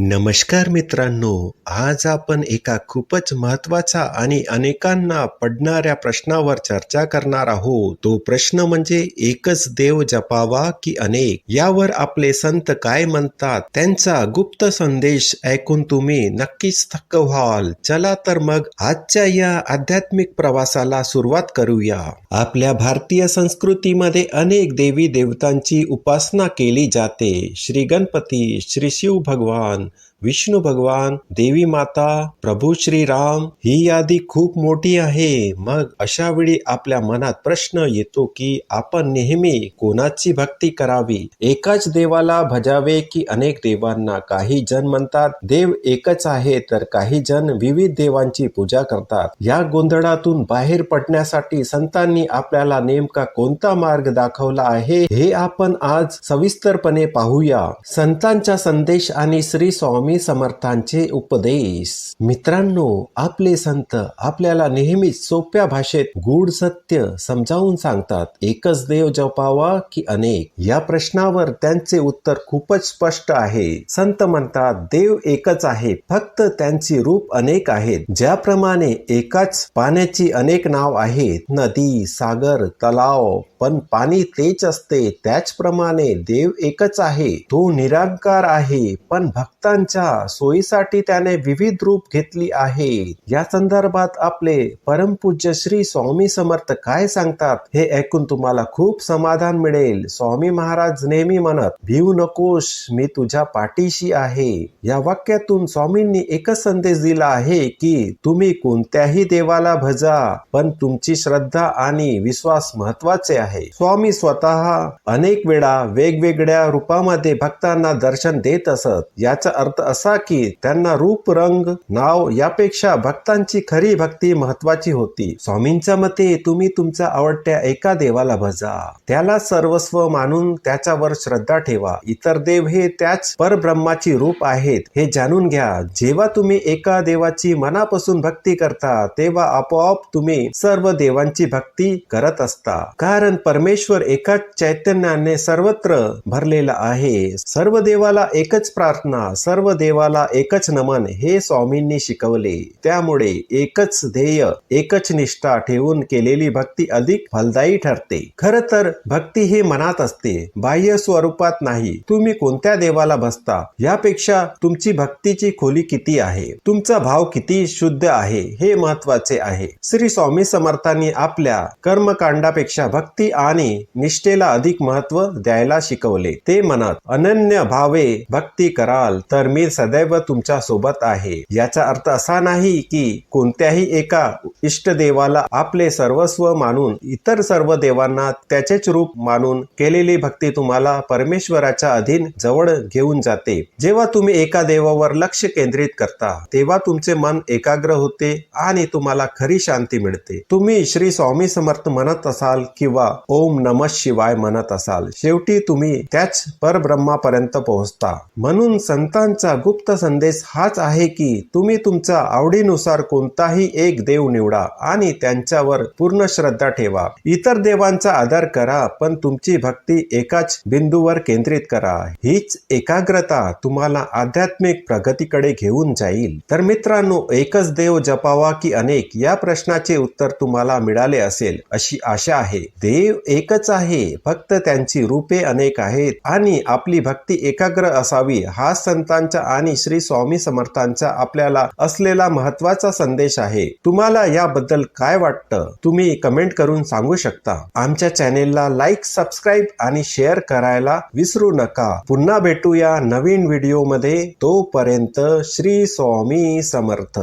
नमस्कार मित्रांनो आज आपण एका खूपच महत्त्वाचा आणि अनेकांना पडणाऱ्या प्रश्नावर चर्चा करणार आहोत. तो प्रश्न म्हणजे एकच देव जपावा की अनेक? यावर आपले संत काय म्हणतात? त्यांचा गुप्त संदेश ऐकून तुम्ही नक्कीच थक्क व्हाल. चला तर मग आजच्या या आध्यात्मिक प्रवासाला सुरुवात करूया. आपल्या भारतीय संस्कृतीमध्ये अनेक देवी देवतांची उपासना केली जाते. श्री गणपती श्री शिव भगवान on विष्णू भगवान देवी माता प्रभू श्रीराम ही यादी खूप मोठी आहे. मग अशा वेळी आपल्या मनात प्रश्न येतो की आपण नेहमी कोणाची भक्ती करावी? एकाच देवाला भजावे की अनेक देवांना? काही जण म्हणतात देव एकच आहे. तर काही जण विविध देवांची पूजा करतात. या गोंधळातून बाहेर पडण्यासाठी संतांनी आपल्याला नेमका कोणता मार्ग दाखवला आहे हे आपण आज सविस्तरपणे पाहूया. संतांचा संदेश आणि श्री स्वामी समर्थांचे उपदेश. मित्रांनो आपले संत आपल्याला नेहमीच सोप्या भाषेत गूढ सत्य समजावून सांगतात. एकच देव जपावा की अनेक? या प्रश्नावर त्यांचे उत्तर खूपच स्पष्ट आहे. संत म्हणतात देव एकच आहे फक्त त्यांची रूप अनेक आहेत. ज्याप्रमाणे एकाच पाण्याची अनेक नाव आहेत. नदी सागर तलाव पण पाणी तेच असते. त्याचप्रमाणे देव एकच आहे. तो निराकार आहे पण भक्तांच्या सोयीसाठी त्याने विविध रूप घेतली आहे. या संदर्भात आपले परमपूज्य श्री स्वामी समर्थ काय सांगतात हे ऐकून तुम्हाला खूप समाधान मिळेल. स्वामी महाराज नेहमी म्हणत भिवू नकोस मी तुझ्या पाठीशी आहे. या वाक्यातून स्वामींनी एकच संदेश दिला आहे की तुम्ही कोणत्याही देवाला भजा पण तुमची श्रद्धा आणि विश्वास महत्त्वाचे आहे. स्वामी स्वतः अनेक वेळा वेगवेगळ्या रूपामध्ये भक्तांना दर्शन देत असत. याचा अर्थ असा की त्यांना रूप रंग नाव यापेक्षा भक्तांची खरी भक्ती महत्वाची होती. स्वामींच्या मते तुम्ही तुमच्या आवडत्या एका देवाला भजा. त्याला सर्वस्व मानून त्याच्यावर श्रद्धा ठेवा. इतर देव हे त्याच परब्रह्माची रूप आहेत हे जाणून घ्या. जेव्हा तुम्ही एका देवाची मनापासून भक्ती करता तेव्हा आपोआप तुम्ही सर्व देवांची भक्ती करत असता. कारण परमेश्वर एकाच चैतन्याने सर्वत्र भरलेला आहे. सर्व देवाला एकच प्रार्थना सर्व देवाला एकच नमन हे स्वामींनी शिकवले. त्यामुळे एकच ध्येय एकच निष्ठा ठेवून केलेली भक्ती अधिक फलदायी ठरते. खर तर भक्ती ही मनात असते बाह्य स्वरूपात नाही. तुम्ही कोणत्या देवाला बसता यापेक्षा तुमची भक्तीची खोली किती आहे तुमचा भाव किती शुद्ध आहे हे महत्त्वाचे आहे. श्री स्वामी समर्थांनी आपल्या कर्मकांडापेक्षा भक्ती आणि निष्ठेला अधिक महत्त्व द्यायला शिकवले. ते म्हणत अनन्य भावे भक्ती कराल तर मी सदैव तुमच्यासोबत आहे. याचा अर्थ असा नाही की कोणत्याही एका इष्ट देवाला आपले सर्वस्व मानून इतर सर्व देवांना त्याचेच रूप मानून केलेली भक्ती तुम्हाला परमेश्वराच्या अधीन जवळ घेऊन जाते. जेव्हा तुम्ही एका देवावर लक्ष केंद्रित करता तेव्हा तुमचे मन एकाग्र होते आणि तुम्हाला खरी शांती मिळते. तुम्ही श्री स्वामी समर्थ म्हणत असाल किंवा ओम नम शिवाय म्हणत असाल शेवटी तुम्ही त्याच परब्रह्मापर्यंत पोहोचता. म्हणून संतांचा गुप्त संदेश हाच आहे की तुम्ही तुमचा आवडीनुसार कोणताही एक देव निवडा आणि त्यांच्यावर पूर्ण श्रद्धा ठेवा. इतर देवांचा आदर करा पण तुमची भक्ती एकाच बिंदूवर केंद्रित करा. हीच एकाग्रता तुम्हाला आध्यात्मिक प्रगतीकडे घेऊन जाईल. तर मित्रांनो एकच देव जपावा की अनेक या प्रश्नाचे उत्तर तुम्हाला मिळाले असेल अशी आशा आहे. देव एकच आहे फक्त त्यांची रूपे अनेक आहेत आणि आपली भक्ती एकाग्र असावी हा संतांचा आणि श्री स्वामी समर्थांचा आपल्याला असलेला महत्त्वाचा संदेश आहे. तुम्हाला याबद्दल काय वाटतं? तुम्ही कमेंट करून सांगू शकता. आमच्या चॅनेलला लाईक सबस्क्राईब आणि शेअर करायला विसरू नका. पुन्हा भेटूया नवीन व्हिडिओमध्ये. तोपर्यंत श्री स्वामी समर्थ.